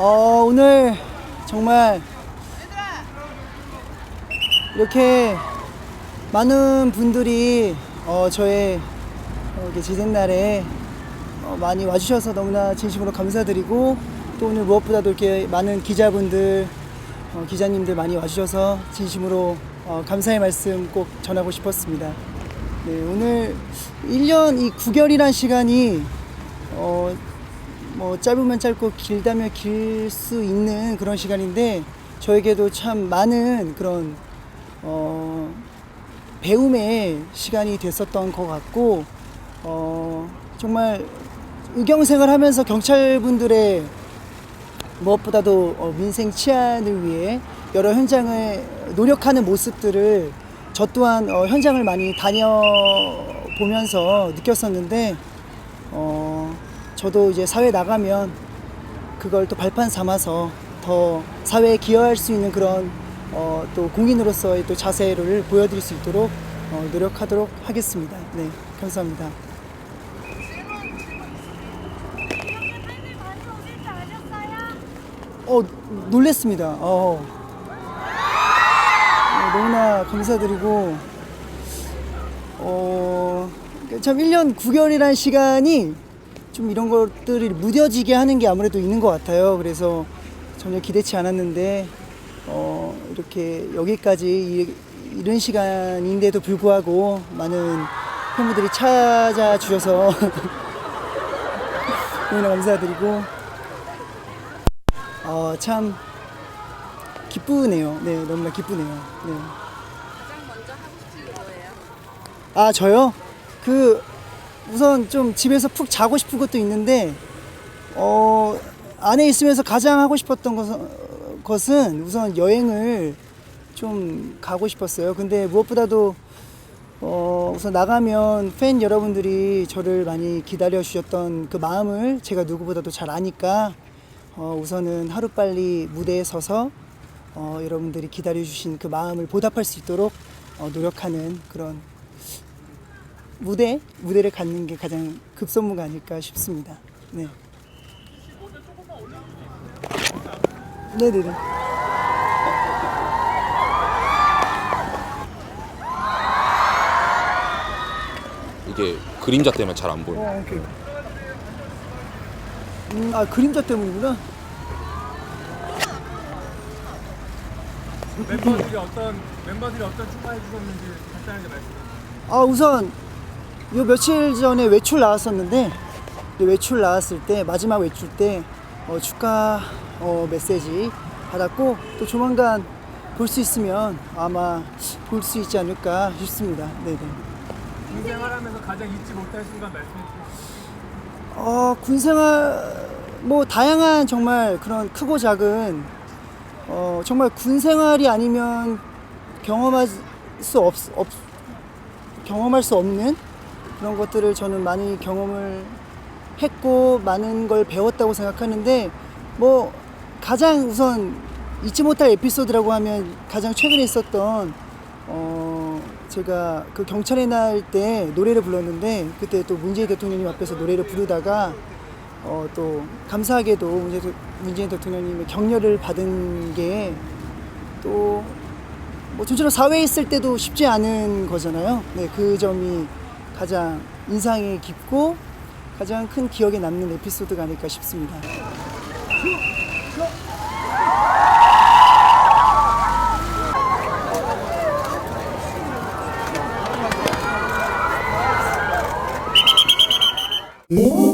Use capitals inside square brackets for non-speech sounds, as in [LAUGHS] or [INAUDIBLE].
어, 오늘 정말 이렇게 많은 분들이 어, 저의 어, 이렇게 제된 날에 어, 많이 와주셔서 너무나 진심으로 감사드리고 또 오늘 무엇보다도 이렇게 많은 기자분들, 어, 기자님들 많이 와주셔서 진심으로 어, 감사의 말씀 꼭 전하고 싶었습니다. 네, 오늘 1년 이 9개월이란 시간이 어, 뭐 짧으면 짧고 길다면 길 수 있는 그런 시간인데 저에게도 참 많은 그런 어, 배움의 시간이 됐었던 것 같고 어, 정말 의경생을 하면서 경찰분들의 무엇보다도 어, 민생 치안을 위해 여러 현장을 노력하는 모습들을 저 또한 어, 현장을 많이 다녀보면서 느꼈었는데 어, 저도 이제 사회 나가면 그걸 또 발판 삼아서 더 사회에 기여할 수 있는 그런 어, 또 공인으로서의 또 자세를 보여드릴 수 있도록 어, 노력하도록 하겠습니다. 네, 감사합니다. 이렇게 팬이 많이 오실 줄 아셨어요? 어, 놀랬습니다. 어. 어, 너무나 감사드리고, 어, 참 1년 9개월이라는 시간이 좀 이런 것들이 무뎌지게 하는 게 아무래도 있는 것 같아요. 그래서 전혀 기대치 않았는데, 어, 이렇게 여기까지 이, 이런 시간인데도 불구하고 많은 팬분들이 찾아주셔서 [LAUGHS] 너무나 감사드리고, 어, 참 기쁘네요. 네, 너무나 기쁘네요. 네. 가장 먼저 하고 싶은 게 뭐예요? 아, 저요? 그 우선 좀 집에서 푹 자고 싶은 것도 있는데 어, 안에 있으면서 가장 하고 싶었던 것은, 것은 우선 여행을 좀 가고 싶었어요. 근데 무엇보다도 어, 우선 나가면 팬 여러분들이 저를 많이 기다려 주셨던 그 마음을 제가 누구보다도 잘 아니까 어, 우선은 하루빨리 무대에 서서 어, 여러분들이 기다려 주신 그 마음을 보답할 수 있도록 어, 노력하는 그런 무대 무대를 갖는 게 가장 급선무가 아닐까 싶습니다. 네. 네네네. 이게 그림자 때문에 잘 안 보여. 어, 오케이. 음, 아 그림자 때문이구나. 멤버들이 어떤 멤버들이 어떤 축하해 주셨는지 간단하게 말씀해 주세요. 아 우선 요 며칠 전에 외출 나왔었는데 이 외출 나왔을 때 마지막 외출 때 어, 축하 어, 메시지 받았고 또 조만간 볼 수 있으면 아마 볼 수 있지 않을까 싶습니다. 네네. 군 생활하면서 가장 잊지 못할 순간 말씀해 주세요. 어, 군생활 뭐 다양한 정말 그런 크고 작은 어, 정말 군생활이 아니면 경험할 수 없, 없 경험할 수 없는 그런 것들을 저는 많이 경험을 했고 많은 걸 배웠다고 생각하는데 뭐 가장 우선 잊지 못할 에피소드라고 하면 가장 최근에 있었던 어 제가 그 경찰의 날 때 노래를 불렀는데 그때 또 문재인 대통령님 앞에서 노래를 부르다가 어 또 감사하게도 문재인, 대- 문재인 대통령님의 격려를 받은 게 또뭐 저처럼 사회에 있을 때도 쉽지 않은 거잖아요. 네, 그 점이 가장 인상이 깊고 가장 큰 기억에 남는 에피소드가 아닐까 싶습니다. Ooh.